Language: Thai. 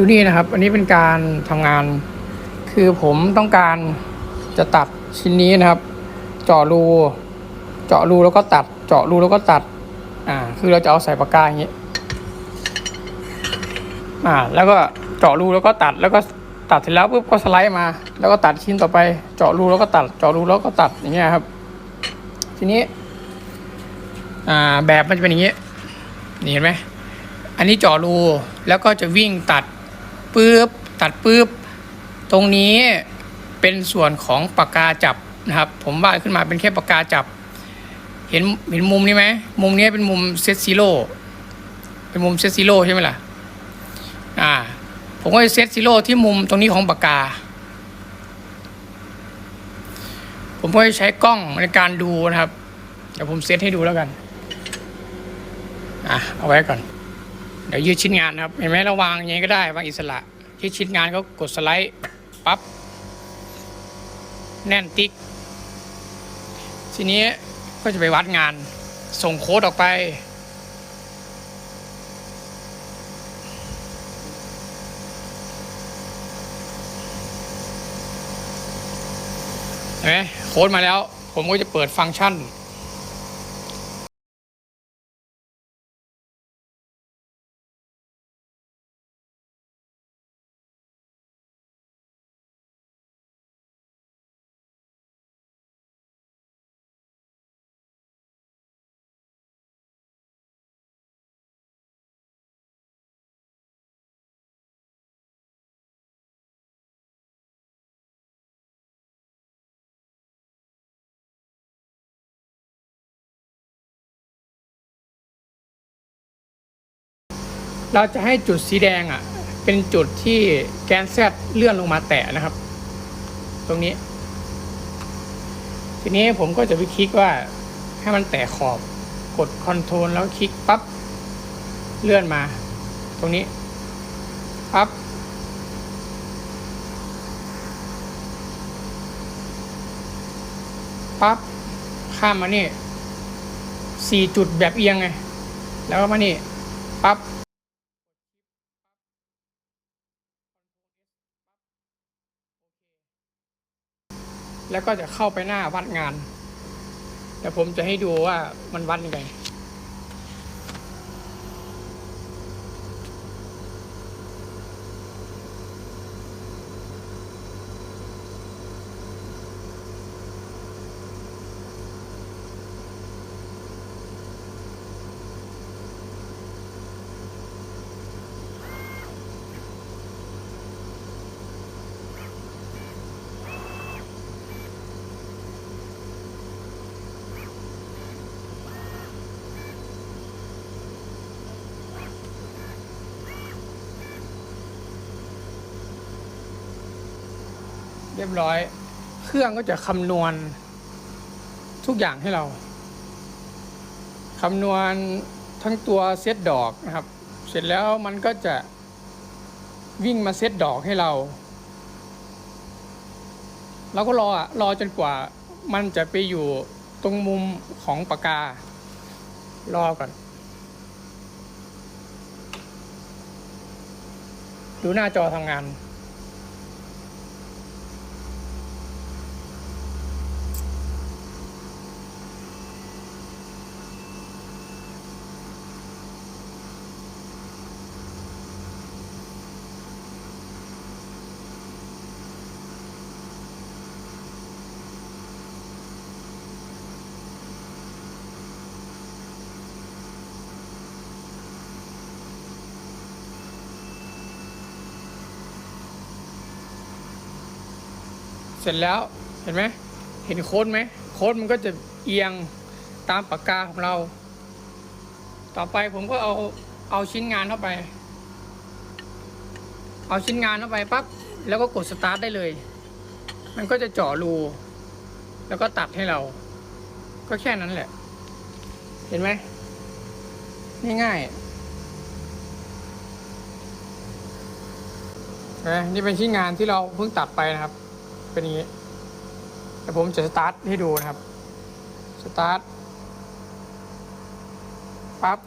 ดูนี่นะครับ อันนี้เป็นการทำงาน คือผมต้องการจะตัดชิ้นนี้นะครับ เจาะรู เจาะรูแล้วก็ตัด เจาะรูแล้วก็ตัด อ่า คือเราจะเอาใส่ปากกาอย่างนี้ อ่า แล้วก็เจาะรูแล้วก็ตัด แล้วก็ตัดเสร็จแล้วปุ๊บก็สไลด์มา แล้วก็ตัดชิ้นต่อไป เจาะรูแล้วก็ตัด เจาะรูแล้วก็ตัดอย่างเงี้ยครับ ทีนี้ อ่า แบบมันจะเป็นอย่างนี้นี่เห็นไหม อันนี้เจาะรู แล้วก็จะวิ่งตัด ปื๊บตัดปื๊บตรงนี้เป็นส่วนของปากกาจับนะครับ ผมวาดขึ้นมาเป็นแค่ปากกาจับ เห็นเห็นมุมนี้ไหมมุมนี้เป็นมุมเซตซีโร่เป็นมุมเซตซีโร่ใช่ไหมล่ะอ่าผมก็จะเซตซีโร่ที่มุมตรงนี้ของปากกา ผมก็จะใช้กล้องในการดูนะครับ เดี๋ยวผมเซตให้ดูแล้วกัน อะ เอาไว้ก่อน เดี๋ยวยืดชิ้นงานครับเห็นไหมเราวางอย่างนี้ก็ได้วางอิสระยืดชิ้นงานก็กดสไลด์ปั๊บแน่นติ๊ก ทีนี้ก็จะไปวัดงานส่งโค้ดออกไป เห็นไหมโค้ดมาแล้ว ผมก็จะเปิดฟังก์ชัน เราจะให้จุดสีแดงอะ เป็นจุดที่แกนแซดเลื่อนลงมาแตะนะครับ ตรงนี้ ทีนี้ผมก็จะไปคลิกว่าให้มันแตะขอบกดคอนโทรลแล้วคลิกปั๊บเลื่อนมา ตรงนี้ปั๊บปั๊บข้ามมานี่สี่จุดแบบเอียงไง แล้วก็มานี่ปั๊บ แล้วก็จะเข้าไปหน้าวัดงานเดี๋ยวผมจะให้ดูว่ามันวัดยังไง เรียบร้อย เครื่องก็จะคำนวณทุกอย่างให้เราคำนวณทั้งตัวเซตดอกนะครับ เสร็จแล้วมันก็จะวิ่งมาเซตดอกให้เรา เราก็รออะรอจนกว่ามันจะไปอยู่ตรงมุมของปากกา รอก่อน ดูหน้าจอทำงาน เสร็จแล้วเห็นไหมเห็นโค้ดไหมโค้ดมันก็จะเอียงตามปากกาของเรา ต่อไปผมก็เอาเอาชิ้นงานเข้าไป เอาชิ้นงานเข้าไปปั๊บแล้วก็กดสตาร์ทได้เลย มันก็จะเจาะรู แล้วก็ตัดให้เรา ก็แค่นั้นแหละ เห็นไหมง่ายๆนี่เป็นชิ้นงานที่เราเพิ่งตัดไปนะครับ เป็นอย่างนี้แต่ผมจะสตาร์ทให้ดูนะครับ สตาร์ทปั๊บ